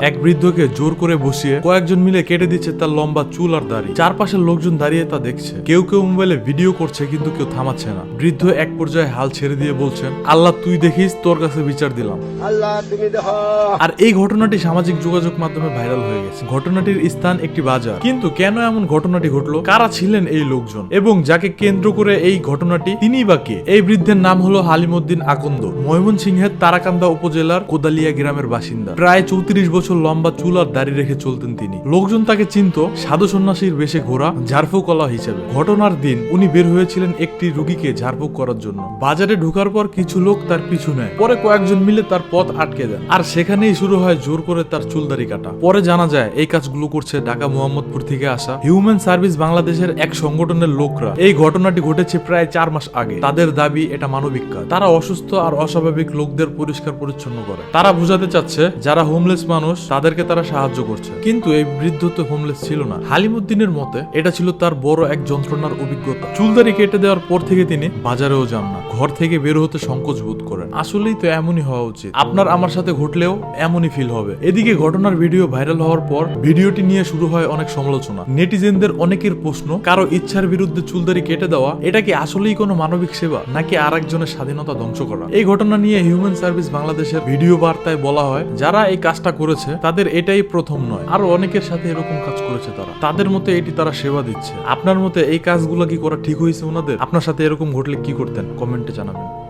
এক বৃদ্ধকে জোর করে বসিয়ে কয়েকজন মিলে কেটে দিচ্ছে তার লম্বা চুল আর দাড়ি। চারপাশের লোকজন দাঁড়িয়ে তা দেখছে। কেউ কেউ মোবাইলে ভিডিও করছে কিন্তু কেউ থামাচ্ছে না। বৃদ্ধ এক পর্যায়ে হাল ছেড়ে দিয়ে বলছেন আল্লাহ তুই দেখিস তোর কাছে বিচার দিলাম। আল্লাহ তুমি দেহ। আর এই ঘটনাটি সামাজিক যোগাযোগ মাধ্যমে ভাইরাল হয়ে গেছে। ঘটনাটির স্থান একটি বাজার। কিন্তু কেন এমন ঘটনাটি ঘটলো? কারা ছিলেন এই লোকজন? এবং যাকে কেন্দ্র করে এই ঘটনাটি তিনি বা কে? এই বৃদ্ধের নাম হলো হালিমুদ্দিন আকন্দ। ময়মনসিংহের তারাকান্দা উপজেলার কোদালিয়া গ্রামের বাসিন্দা। প্রায় চৌত্রিশ বছর লম্বা চুল আর দাড়ি রেখে চলতেন তিনি। লোকজন তাকে চিনত সাধু সন্ন্যাসীর বেশে ঘোরা ঝাড়ফুঁক কলা হিসেবে। ঘটনার দিন উনি বের হয়েছিলেন একটি রুগীকে ঝাড়ফুঁক করার জন্য। বাজারে ঢোকার পর কিছু লোক তার পিছু নেয়। পরে কয়েকজন মিলে তার পথ আটকে দেন। আর সেখানেই শুরু হয় জোর করে তার চুলদারি কাটা। পরে জানা যায়, এই কাজগুলো করছে ঢাকা মোহাম্মদপুর থেকে আসা হিউম্যান সার্ভিস বাংলাদেশের এক সংগঠনের লোকরা। এই ঘটনাটি ঘটেছে প্রায় চার মাস আগে। তাদের দাবি, এটা মানবিক কাজ। তারা অসুস্থ আর অস্বাভাবিক লোকদের পরিষ্কার পরিচ্ছন্ন করে। তারা বোঝাতে চাচ্ছে যারা হোমলেস মানুষ, তাদেরকে তারা সাহায্য করছে। কিন্তু এই বৃদ্ধ তো হোমলেস ছিল না। হালিমুদ্দিনের মতে, এটা ছিল তার বড় এক যন্ত্রণার অভিজ্ঞতা। চুলদারি কেটে দেওয়ার পর থেকে তিনি বাজারেও যান না। ঘর থেকে বের হতে সংকোচ বোধ করেন। আসলেই তো এমনই হওয়া উচিত। আপনার আমার সাথে ঘটলেও এমনই ফিল হবে। এদিকে ঘটনার ভিডিও ভাইরাল হওয়ার পর ভিডিওটি নিয়ে শুরু হয় অনেক সমালোচনা। নেটিজেনদের অনেকের প্রশ্ন, কারও ইচ্ছার বিরুদ্ধে চুলদারি কেটে দেওয়া, এটা কি আসলেই কোনো মানবিক সেবা, নাকি আর একজনের স্বাধীনতা ধ্বংস করা? এই ঘটনা নিয়ে হিউম্যান সার্ভিস বাংলাদেশের ভিডিও বার্তায় বলা হয় যারা এই কাজটা করেছে, তাদের এটাই প্রথম নয়। আরও অনেকের সাথে এরকম কাজ করেছে তারা। তাদের মতে এটি তারা সেবা দিচ্ছে। আপনার মতে এই কাজগুলো কি করা ঠিক হয়েছে ওনাদের? আপনার সাথে এরকম ঘটলে কি করতেন? কমেন্টে জানাবেন।